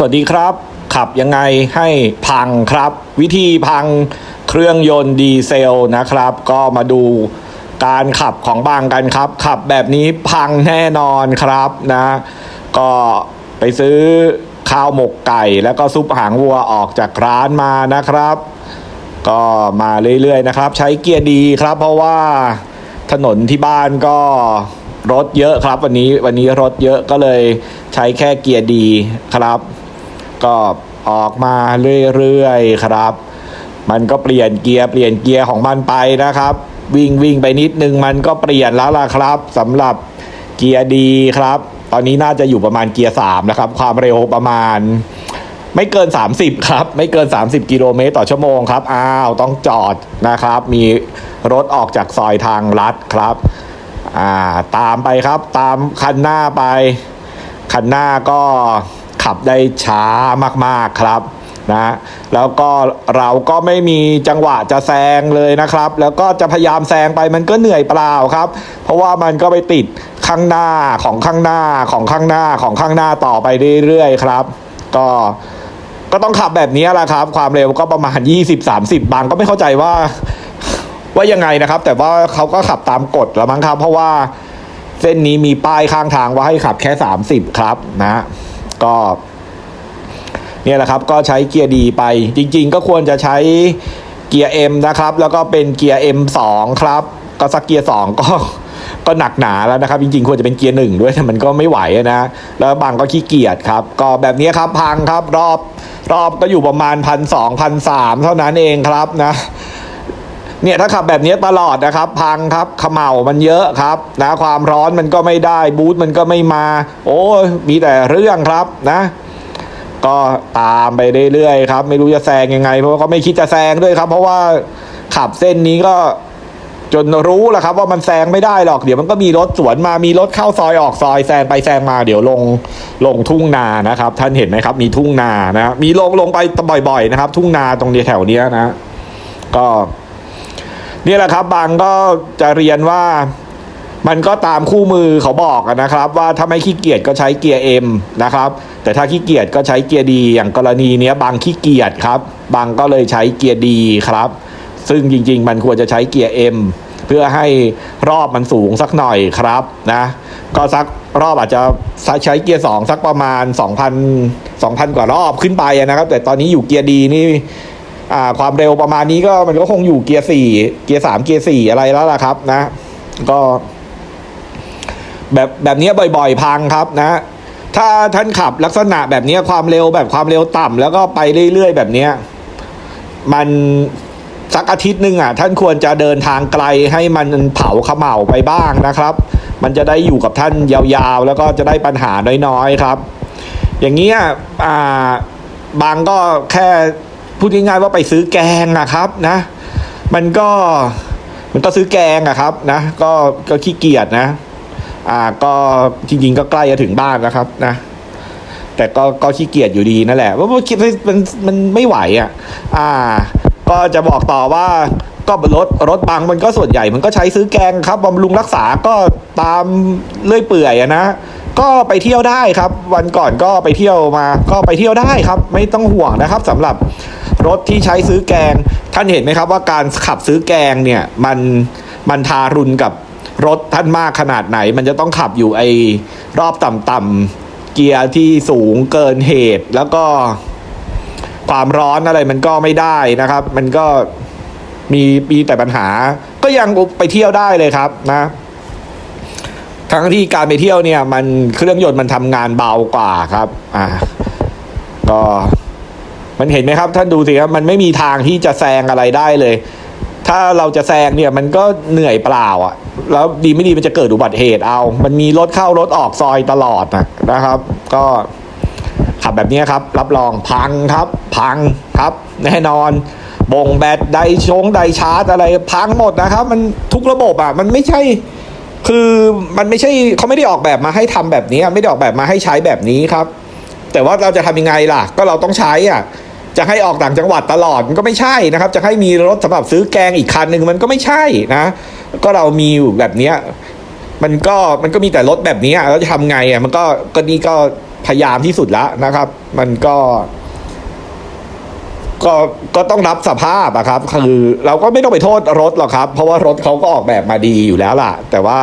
สวัสดีครับ ขับยังไงให้พังครับ วิธีพังเครื่องยนต์ดีเซลนะครับ ก็มาดูการขับของบางกันครับ ขับแบบนี้พังแน่นอนครับนะ ก็ไปซื้อข้าวหมกไก่ แล้วก็ซุปหางวัวออกจากร้านมานะครับ ก็มาเรื่อยๆนะครับ ใช้เกียร์ดีครับ เพราะว่าถนนที่บ้านก็รถเยอะครับ วันนี้วันนี้รถเยอะก็เลยใช้แค่เกียร์ดีครับ ก็ออกมาเรื่อยๆครับ มันก็เปลี่ยนเกียร์เปลี่ยนเกียร์ของมันไปนะครับ วิ่งวิ่งไปนิดนึงมันก็เปลี่ยนแล้วล่ะครับสำหรับเกียร์ดีครับ ตอนนี้น่าจะอยู่ประมาณเกียร์สามนะครับ ความเร็วประมาณ ไม่เกิน 30 ครับ ไม่เกิน 30 กิโลเมตรต่อชั่วโมงครับอ้าวต้องจอดนะครับ มีรถออกจากซอยทางลัดครับอ่าตามไปครับ ตามคันหน้าไป คันหน้าก็ ขับได้ช้ามากๆครับนะแล้วก็เราก็ไม่มีจังหวะจะแซงเลยนะครับ แล้วก็จะพยายามแซงไปมันก็เหนื่อยเปล่าครับ เพราะว่ามันก็ไปติดข้างหน้าของข้างหน้าของข้างหน้าของข้างหน้าต่อไปเรื่อยๆครับ ก็ก็ต้องขับแบบนี้แหละครับ ความเร็วก็ประมาณ 20-30 บางก็ไม่เข้าใจว่าว่ายังไงนะครับ แต่ว่าเขาก็ขับตามกฎแล้วมั้งครับ เพราะว่าเส้นนี้มีป้ายข้างทางว่าให้ขับแค่ 30 ครับนะ ก็เนี่ยแหละครับก็ใช้เกียร์ดีไปจริงๆ ก็ควรจะใช้เกียร์ M นะครับ แล้วก็เป็นเกียร์ M2 ครับ ก็สักเกียร์2ก็ก็หนักหนาแล้วนะครับ จริงๆ ควรจะเป็นเกียร์หนึ่งด้วยแต่มันก็ไม่ไหวนะแล้วบางก็ขี้เกียจครับ ก็แบบนี้ครับพังครับรอบรอบก็อยู่ประมาณพันสองพันสามเท่านั้นเองครับนะ เนี่ยถ้าขับแบบนี้ตลอดนะครับ พังครับขม่ามันเยอะครับนะความร้อนมันก็ไม่ได้บูทมันก็ไม่มา โอ้ยมีแต่เรื่องครับนะ ก็ตามไปเรื่อยๆครับ ไม่รู้จะแซงยังไง เพราะว่าเขาไม่คิดจะแซงด้วยครับ เพราะว่าขับเส้นนี้ก็จนรู้แหละครับ ว่ามันแซงไม่ได้หรอก เดี๋ยวมันก็มีรถสวนมามีรถเข้าซอยออกซอยแซงไปแซงมาเดี๋ยวลงลงทุ่งนานะครับ ท่านเห็นไหมครับ มีทุ่งนานะมีลงลงไปบ่อยๆนะครับ ทุ่งนาตรงนี้แถวเนี้ยนะ ก็ นี่แหละครับบางก็จะเรียนว่ามันก็ตามคู่มือเขาบอกนะครับ ว่าถ้าไม่ขี้เกียจก็ใช้เกียร์ M นะครับ แต่ถ้าขี้เกียจก็ใช้เกียร์ดีอย่างกรณีนี้บางขี้เกียจครับบางก็เลยใช้เกียร์ดีครับ ซึ่งจริงๆ มันควรจะใช้เกียร์ M เพื่อให้รอบมันสูงสักหน่อยครับนะก็สักรอบอาจจะใช้เกียร์สองสักประมาณ 2,000 2,000 กว่ารอบขึ้นไปนะครับ แต่ตอนนี้อยู่เกียร์ดีนี่ อ่าความเร็วประมาณนี้ก็มันก็คงอยู่เกียร์สี่เกียร์สามเกียร์สี่อะไรแล้วล่ะครับ นะ ก็ แบบแบบนี้บ่อยๆ พังครับนะ ถ้าท่านขับลักษณะแบบนี้ความเร็วแบบความเร็วต่ำแล้วก็ไปเรื่อยๆ แบบเนี้มันสักอาทิตย์หนึ่งอะ ท่านควรจะเดินทางไกลให้มันเผาเขม่าไปบ้างนะครับ มันจะได้อยู่กับท่านยาวๆ แล้วก็จะได้ปัญหาน้อยๆครับ อย่างเงี้ยอ่าบางก็แค่ พูดง่ายๆว่าไปซื้อแกงนะครับนะ มันก็มันก็ซื้อแกงอะครับนะ ก็ก็ขี้เกียจนะ อ่าก็จริงๆก็ใกล้จะถึงบ้านแล้วครับนะ แต่ก็ก็ขี้เกียจอยู่ดีนั่นแหละเพราะว่าคิดว่ามันมันไม่ไหวอะ อ่า ก็จะบอกต่อว่าก็รถรถบางมันก็ส่วนใหญ่มันก็ใช้ซื้อแกงครับบำรุงรักษาก็ตามเลื่อยเปื่อยอะนะ ก็ไปเที่ยวได้ครับ วันก่อนก็ไปเที่ยวมา ก็ไปเที่ยวได้ครับ ไม่ต้องห่วงนะครับสำหรับรถที่ใช้ซื้อแกง ท่านเห็นไหมครับว่าการขับซื้อแกงเนี่ยมันมันทารุณกับรถท่านมากขนาดไหน มันจะต้องขับอยู่ไอรอบต่ำๆเกียร์ที่สูงเกินเหตุ แล้วก็ความร้อนอะไรมันก็ไม่ได้นะครับ มันก็มีมีแต่ปัญหา ก็ยังไปเที่ยวได้เลยครับนะ ทั้งที่การไปเที่ยวเนี่ย มันเครื่องยนต์มันทำงานเบากว่าครับ อ่า ก็มันเห็นไหมครับ ท่านดูสิครับมันไม่มีทางที่จะแซงอะไรได้เลย ถ้าเราจะแซงเนี่ย มันก็เหนื่อยเปล่าอะ แล้วดีไม่ดีมันจะเกิดอุบัติเหตุเอา มันมีรถเข้ารถออกซอยตลอดนะนะครับ ก็ขับแบบนี้ครับ รับรองพังครับ พังครับ แน่นอนบ่งแบตไดชงไดชาร์จอะไรพังหมดนะครับ มันทุกระบบอะ มันไม่ใช่ คือมันไม่ใช่เขาไม่ได้ออกแบบมาให้ทำแบบนี้ ไม่ได้ออกแบบมาให้ใช้แบบนี้ครับ แต่ว่าเราจะทำยังไงล่ะ ก็เราต้องใช้อะจะให้ออกต่างจังหวัดตลอดมันก็ไม่ใช่นะครับ จะให้มีรถสำหรับซื้อแกงอีกคันหนึ่งมันก็ไม่ใช่นะ ก็เรามีอยู่แบบเนี้ยมันก็มันก็มีแต่รถแบบนี้แล้วจะทำไงอะมันก็ก็นี่ก็พยายามที่สุดแล้วนะครับ มันก็ ก็ก็ต้องรับสภาพอะครับ คือเราก็ไม่ต้องไปโทษรถหรอกครับ เพราะว่ารถเขาก็ออกแบบมาดีอยู่แล้วล่ะ แต่ว่า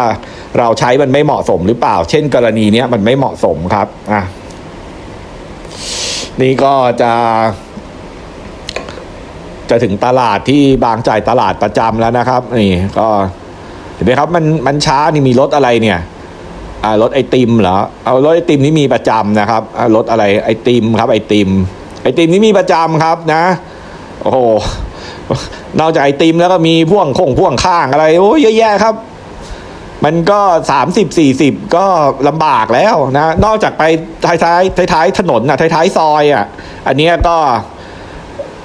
เราใช้มันไม่เหมาะสมหรือเปล่า เช่น กรณีเนี้ยมันไม่เหมาะสมครับอะนี่ก็จะ จะถึงตลาดที่บางจ่ายตลาดประจำแล้วนะครับ นี่ก็เห็นไหมครับ มันมันช้านี่มีรถอะไรเนี่ยอ่ารถไอติมเหรอเอารถไอติมนี่มีประจำนะครับรถอะไรไอติมครับไอติม ไอติมนี่มีประจำครับนะ โอ้โหนอกจากไอติมแล้วก็มีพ่วงคงพ่วงข้างอะไรโอ้ยเยอะแยะครับ มันก็สามสิบสี่สิบก็ลำบากแล้วนะ นอกจากไปท้ายท้ายท้ายท้ายถนนอะท้ายท้ายซอยอะ อันนี้ก็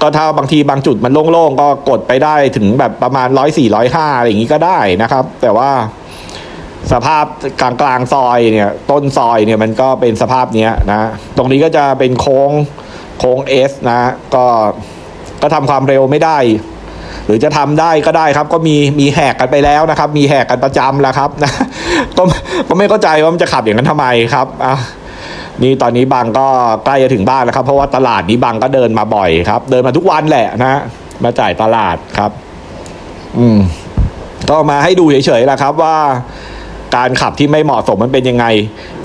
ก็ถ้าบางทีบางจุดมันโล่งๆ ก็กดไปได้ถึงแบบประมาณร้อยสี่ร้อยห้าอะไรอย่างนี้ก็ได้นะครับ แต่ว่าสภาพกลางกลางซอยเนี่ย ต้นซอยเนี่ยมันก็เป็นสภาพเนี้ยนะ ตรงนี้ก็จะเป็นโค้ง โค้งเอสนะก็ก็ทำความเร็วไม่ได้ หรือจะทำได้ก็ได้ครับ ก็มีมีแหกกันไปแล้วนะครับ มีแหกกันประจำแล้วครับนะก็ก็ไม่เข้าใจว่ามันจะขับอย่างนั้นทำไมครับอะนี่ตอนนี้บางก็ใกล้จะถึงบ้านแล้วครับ เพราะว่าตลาดนี้บางก็เดินมาบ่อยครับ เดินมาทุกวันแหละนะมาจ่ายตลาดครับ อืมก็มาให้ดูเฉยๆแหละครับว่า การขับที่ไม่เหมาะสมมันเป็นยังไง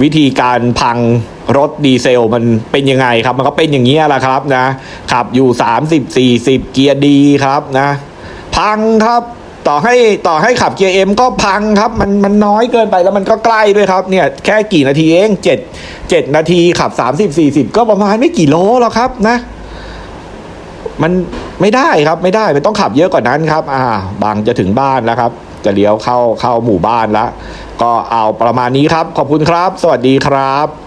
วิธีการพัง รถดีเซลมันเป็นยังไงครับ มันก็เป็นอย่างนี้แหละครับนะขับอยู่สามสิบสี่สิบเกียร์ดีครับนะ พังครับต่อให้ต่อให้ขับเกียร์เอ็มก็พังครับ มันมันน้อยเกินไปแล้วมันก็ใกล้ด้วยครับเนี่ยแค่กี่นาทีเองเจ็ดเจ็ดนาทีขับสามสิบสี่สิบก็ประมาณไม่กี่โลหรอกครับนะ มันไม่ได้ครับไม่ได้มันต้องขับเยอะกว่านั้นครับ อ่า บางจะถึงบ้านแล้วครับ จะเลี้ยวเข้าเข้าหมู่บ้านแล้ว ก็เอาประมาณนี้ครับ ขอบคุณครับ สวัสดีครับ